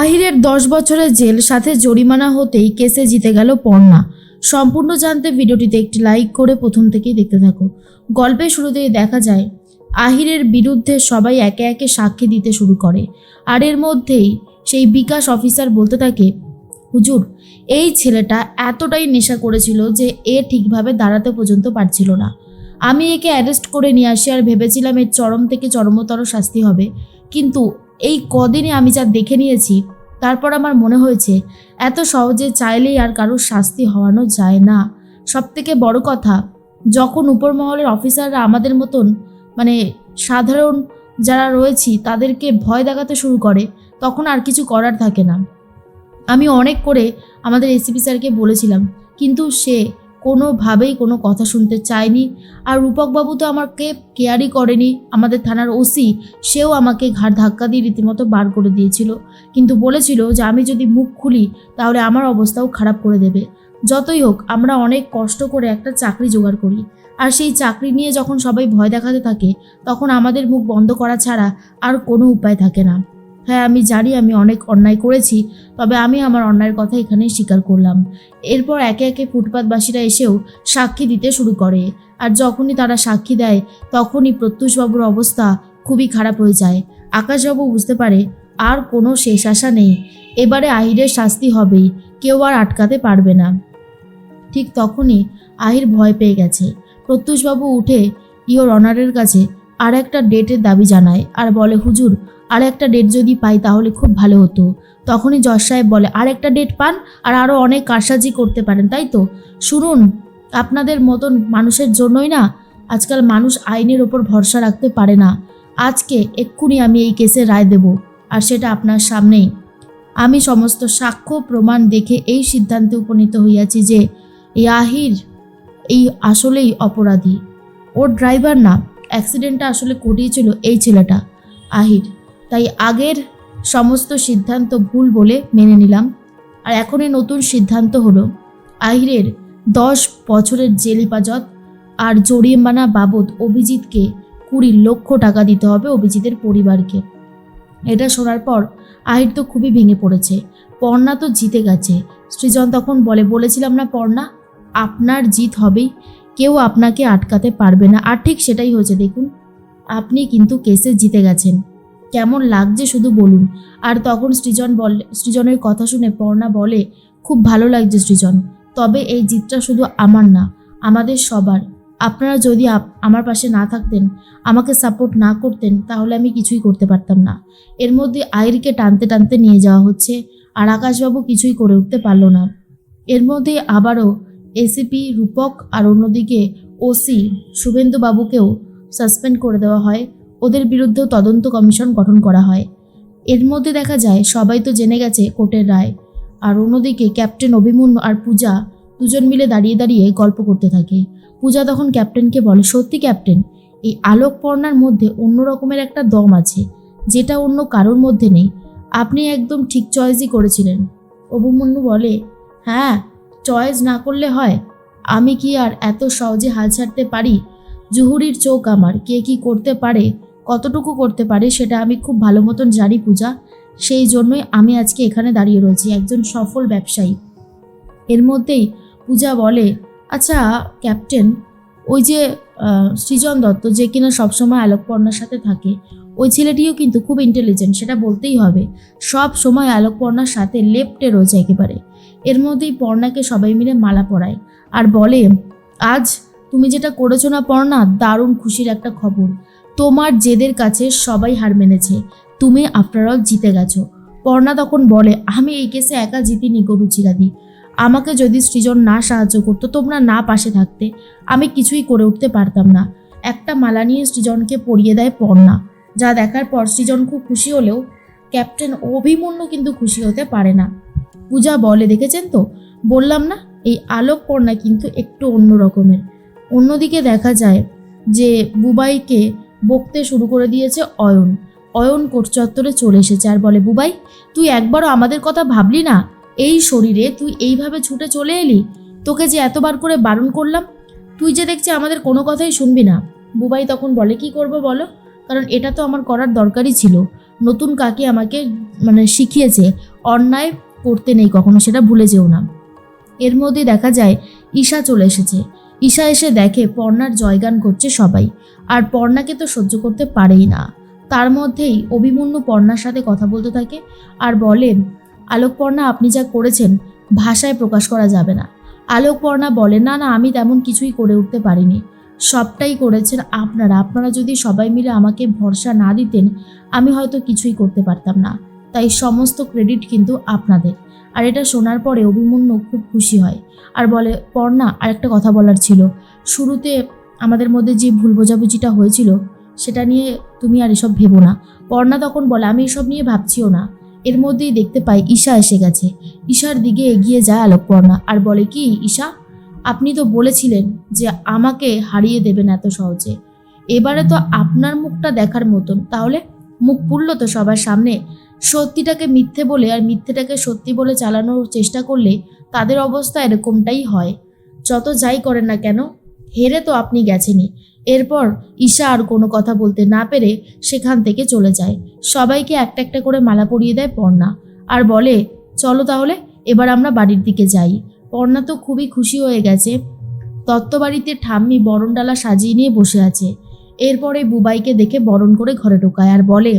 আহিরের দশ বছরের জেল, সাথে জরিমানা হতেই কেসে জিতে গেল পর্ণা সম্পূর্ণ জানতে ভিডিওটিতে একটি লাইক করে প্রথম থেকেই দেখতে থাকো। গল্পের শুরুতেই দেখা যায়, আহিরের বিরুদ্ধে সবাই একে একে সাক্ষী দিতে শুরু করে। আর এর মধ্যেই সেই বিকাশ অফিসার বলতে থাকে, হুজুর, এই ছেলেটা এতটাই নেশা করেছিল যে এ ঠিকভাবে দাঁড়াতে পর্যন্ত পারছিল না। আমি একে অ্যারেস্ট করে নিয়ে আসি আর ভেবেছিলাম এর চরম থেকে চরমতর শাস্তি হবে। কিন্তু এই কদিনে আমি যা দেখে নিয়েছি, তারপর আমার মনে হয়েছে, এত সহজে চাইলেই আর কারোর শাস্তি হওয়ানো যায় না। সব থেকে বড় কথা, যখন উপর মহলের অফিসাররা আমাদের মতন মানে সাধারণ যারা রয়েছি, তাদেরকে ভয় দেখাতে শুরু করে, তখন আর কিছু করার থাকে না। আমি অনেক করে আমাদের এসিপি স্যারকে বলেছিলাম, কিন্তু সে কোনোভাবেই কোনো কথা শুনতে চায়নি। আর রূপকবাবু তো আমাকে কেয়ারই করেনি। আমাদের থানার ওসি, সেও আমাকে ঘাড় ধাক্কা দিয়ে রীতিমতো বার করে দিয়েছিল। কিন্তু বলেছিল যে আমি যদি মুখ খুলি, তাহলে আমার অবস্থাও খারাপ করে দেবে। যতই হোক, আমরা অনেক কষ্ট করে একটা চাকরি জোগাড় করি। আর সেই চাকরি নিয়ে যখন সবাই ভয় দেখাতে থাকে, তখন আমাদের মুখ বন্ধ করা ছাড়া আর কোনো উপায় থাকে না। হ্যাঁ আমি জানি আমি অনেক অন্যায় করেছি, তবে আমি আমার অন্যায়ের কথা এখানেই স্বীকার করলাম। এরপর একে একে ফুটপাতবাসীরা এসেও সাক্ষী দিতে শুরু করে। আর যখনই তারা সাক্ষী দেয়, তখনই প্রত্যুষবাবুর অবস্থা খুবই খারাপ হয়ে যায়। আকাশবাবু বুঝতে পারে আর কোনো শেষ আশা নেই। এবারে আহিরের শাস্তি হবেই, কেউ আর আটকাতে পারবে না। ঠিক তখনই আহির ভয় পেয়ে গেছে। প্রত্যুষবাবু উঠে ইওর অনারের কাছে আর একটা ডেটের দাবি জানায় আর বলে, হুজুর আর একটা ডেট যদি পাই তাহলে খুব ভালো হতো। তখনই জজ সাহেব বলে আর একটা ডেট পান আর আরও অনেক কারসাজি করতে পারেন, তাই তো? শুনুন, আপনাদের মতন মানুষের জন্যই না, আজকাল মানুষ আইনের ওপর ভরসা রাখতে পারে না। আজকে এক্ষুনি আমি এই কেসে রায় দেব, আর সেটা আপনার সামনেই। আমি সমস্ত সাক্ষ্য, প্রমাণ দেখে এই সিদ্ধান্তে উপনীত হইয়াছি যে এই আহির এই আসলেই অপরাধী। ওর ড্রাইভার না অ্যাক্সিডেন্টটা আসলে ঘটিয়েছিল এই ছেলেটা, আহির। তাই আগের সমস্ত সিদ্ধান্ত ভুল বলে মেনে নিলাম। আর এখন এই নতুন সিদ্ধান্ত হলো, আহিরের দশ বছরের জেল হেফাজত আর জরিমানা বাবদ অভিজিৎকে কুড়ি লক্ষ টাকা দিতে হবে অভিজিতের পরিবারকে। এটা শোনার পর আহির তো খুবই ভেঙে পড়েছে। পর্ণা তো জিতে গেছে। সৃজন তখন বলে, বলেছিলাম না পর্ণা, আপনার জিত হবেই। কেউ আপনাকে আটকাতে পারবে না। আর ঠিক সেটাই হয়েছে, দেখুন। আপনি কিন্তু কেসে জিতে গেছেন। কেমন লাগছে শুধু বলুন। আর তখন সৃজন বলে, সৃজনের কথা শুনে পর্ণা বলে, খুব ভালো লাগছে সৃজন। তবে এই জিতটা শুধু আমার না, আমাদের সবার। আপনারা যদি আমার পাশে না থাকতেন, আমাকে সাপোর্ট না করতেন, তাহলে আমি কিছুই করতে পারতাম না। এর মধ্যে আইরকে টানতে টানতে নিয়ে যাওয়া হচ্ছে, আর আকাশবাবু কিছুই করে উঠতে পারল না। এর মধ্যে আবারও এসিপি রূপক আর অন্যদিকে ওসি শুভেন্দু বাবুকেও সাসপেন্ড করে দেওয়া হয়। ওদের বিরুদ্ধেও তদন্ত কমিশন গঠন করা হয়। এর মধ্যে দেখা যায়, সবাই তো জেনে গেছে কোর্টের রায়। আর অন্যদিকে ক্যাপ্টেন অভিমন্যু আর পূজা দুজন মিলে দাঁড়িয়ে দাঁড়িয়ে গল্প করতে থাকে। পূজা তখন ক্যাপ্টেনকে বলে, সত্যি ক্যাপ্টেন, এই আলোক পর্ণার মধ্যে অন্য রকমের একটা দম আছে, যেটা অন্য কারোর মধ্যে নেই। আপনি একদম ঠিক চয়েসই করেছিলেন। অভিমন্যু বলে হ্যাঁ চয়েস না করলে হয়। আমি কি আর এত সহজে হাল ছাড়তে পারি? জুহুরির চোখ আমার, কে কি করতে পারে কতটুকু করতে পারে সেটা আমি খুব ভালো মতন জানি পূজা। সেই জন্যই আমি আজকে এখানে দাঁড়িয়ে রয়েছি, একজন সফল ব্যবসায়ী। এর মধ্যেই পূজা বলে আচ্ছা ক্যাপ্টেন, ওই যে সৃজন দত্ত যে কিনা সবসময় আলোকপর্ণার সাথে থাকে, ওই ছেলেটিও কিন্তু খুব ইন্টেলিজেন্ট সেটা বলতেই হবে। সব সময় আলোকপর্ণার সাথে লেপ্টে রয়েছে একেবারে। এর মধ্যেই পর্ণাকে সবাই মিলে মালা পরায় আর বলে, আজ তুমি যেটা করেছ না পর্ণা, দারুণ খুশির একটা খবর। তোমার জেদের কাছে সবাই হার মেনেছে। তুমি আফটার অল জিতে গেছো। পর্ণা তখন বলে, আমি এই কেসে একা জিতিনি গরুচিরাদি আমাকে যদি সৃজন না সাহায্য করতো, তোমরা না পাশে থাকতে, আমি কিছুই করে উঠতে পারতাম না। একটা মালা নিয়ে সৃজনকে পরিয়ে দেয় পর্ণা। যা দেখার পর সৃজন খুব খুশি হলেও, ক্যাপ্টেন অভিমন্যু কিন্তু খুশি হতে পারে না। পূজা বলে, দেখেছেন তো? বললাম না, এই আলোক পর্ণা কিন্তু একটু অন্য রকমের। অন্যদিকে দেখা যায় যে বুবাইকে বকতে শুরু করে দিয়েছে অয়ন। অয়ন কোট চত্বরে চলে এসেছে আর বলে, বুবাই, তুই একবারও আমাদের কথা ভাবলি না? এই শরীরে তুই এইভাবে ছুটে চলে এলি? তোকে যে এতবার করে বারণ করলাম, তুই যে দেখছি আমাদের কোনো কথাই শুনবি না। বুবাই তখন বলে, কি করব বলো? কারণ এটা তো আমার করার দরকারই ছিল। নতুন কাকি আমাকে মানে শিখিয়েছে, অন্যায় করতে নেই কখনো, সেটা ভুলে যেও না। এর মধ্যে দেখা যায় ঈশা চলে এসেছে। ঈশা এসে দেখে পর্ণার জয়গান করছে সবাই, আর পর্ণাকে তো সহ্য করতে পারেই না। তার মধ্যেই অভিমন্যু পর্ণার সাথে কথা বলতে থাকে আর বলেন আলোকপর্ণা আপনি যা করেছেন, ভাষায় প্রকাশ করা যাবে না। আলোকপর্ণা বলে না না, আমি তেমন কিছুই করে উঠতে পারিনি। সবটাই করেছেন আপনারা। আপনারা যদি সবাই মিলে আমাকে ভরসা না দিতেন, আমি হয়তো কিছুই করতে পারতাম না। তাই সমস্ত ক্রেডিট কিন্তু আপনাদের। আর এটা শোনার পরে অভিমন্যু খুব খুশি হয়। আর বলে, পর্ণা আর একটা কথা বলার ছিল। শুরুতে আমাদের মধ্যে যে ভুল বোঝাবুঝিটা হয়েছিল, সেটা নিয়ে তুমি আর এসব ভেবো না পর্ণা তখন বলে, আমি এসব নিয়ে ভাবছিও না। এর মধ্যেই দেখতে পাই ঈশা এসে গেছে। ঈশার দিকে এগিয়ে যায় আলোকপর্ণা আর বলে, কি ঈশা? আপনি তো বলেছিলেন যে আমাকে হারিয়ে দেবেন এত সহজে। এবারে তো আপনার মুখটা দেখার মতন। তাহলে মুখ পুরল তো সবার সামনে। সত্যিটাকে মিথ্যে বলে আর মিথ্যেটাকে সত্যি বলে চালানোর চেষ্টা করলে তাদের অবস্থা এরকমটাই হয়। যত যাই করেন না কেন, হেরে তো আপনি গেছেনই। এরপর ঈশা আর কোনো কথা বলতে না পেরে সেখান থেকে চলে যায়। সবাইকে একটা একটা করে মালা পরিয়ে দেয় পর্ণা আর বলে, চলো তাহলে, এবার আমরা বাড়ির দিকে যাই। পর্ণা তো খুবই খুশি হয়ে গেছে। দত্তবাড়িতে ঠাম্মি বরণডালা সাজিয়ে নিয়ে বসে আছে। এরপরে বুবাইকে দেখে বরণ করে ঘরে ঢোকায় আর বলে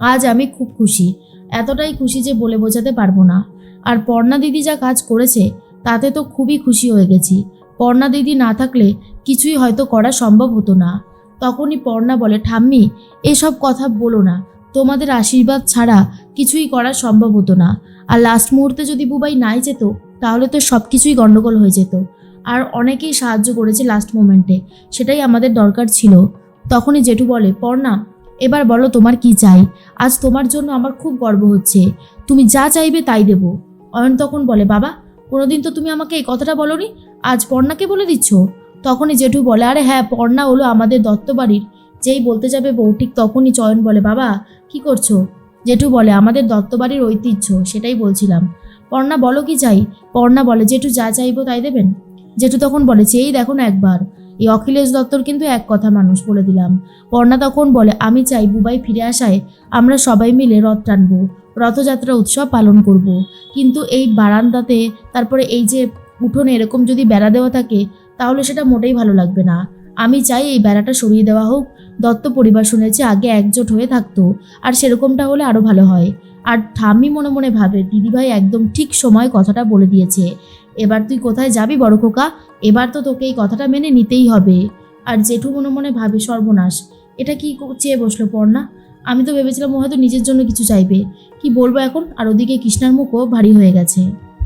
আজ আমি খুব খুশি। এতটাই খুশি যে বলে বোঝাতে পারব না। আর পর্ণা দিদি যা কাজ করেছে, তাতে তো খুবই খুশি হয়ে গেছি। পর্ণা দিদি না থাকলে কিছুই হয়তো করা সম্ভব হতো না। তখনই পর্ণা বলে, ঠাম্মি, এসব কথা বলো না। তোমাদের আশীর্বাদ ছাড়া কিছুই করা সম্ভব হতো না। আর লাস্ট মুহূর্তে যদি বুবাই নাই যেত, তাহলে তো সব কিছুই গণ্ডগোল হয়ে যেত। আর অনেকেই সাহায্য করেছে লাস্ট মোমেন্টে সেটাই আমাদের দরকার ছিল। তখনই জেঠু বলে, পর্ণা এবার বলো তোমার কি চাই? আজ তোমার জন্য আমার খুব গর্ব হচ্ছে। তুমি যা চাইবে তাই দেব। অয়ন তখন বলে, বাবা, কোনোদিন তো তুমি আমাকে এই কথাটা বলনি? আজ পর্ণাকে বলে দিচ্ছ? তখনই জেঠু বলে, আরে হ্যাঁ পর্ণা হলো আমাদের দত্ত বাড়ির যেই বলতে যাবে বউ, ঠিক তখনই চয়ন বলে, বাবা, কি করছ? জেঠু বলে, আমাদের দত্ত বাড়ির ঐতিহ্য, সেটাই বলছিলাম। পর্ণা, বলো কি চাই? পর্ণা বলে, জেঠু যা চাইব তাই দেবেন? জেঠু তখন বলে, চেয়েই দেখো না একবার। এই অখিলেশ দত্তর কিন্তু এক কথা মানুষ বলে দিলাম। পর্ণা তখন বলে, আমি চাই বুবাই ফিরে আসায় আমরা সবাই মিলে রথ টানবো, রথযাত্রা উৎসব পালন করব। কিন্তু এই বারান্দাতে, তারপরে এই যে উঠোনে এরকম যদি বেড়া দেওয়া থাকে, তাহলে সেটা মোটেই ভালো লাগবে না। আমি চাই এই বেড়াটা সরিয়ে দেওয়া হোক। দত্ত পরিবার শুনেছে, আগে একজোট হয়ে থাকতো, আর সেরকমটা হলে আরও ভালো হয়। আর ঠাম্মি মনে মনে ভাবে, দিদিভাই একদম ঠিক সময় কথাটা বলে দিয়েছে। এবার তুই কোথায় যাবি বড় খোকা? এবার তো তোকে এই কথাটা মেনে নিতেই হবে। আর জেঠু মনে মনে ভাবে, সর্বনাশ, এটা কি চেয়ে বসল পর্ণা? আমি তো ভেবেছিলাম ও হয়তো নিজের জন্য কিছু চাইবে। কি বলব এখন? আর ওদিকে কৃষ্ণার মুখও ভারী হয়ে গেছে।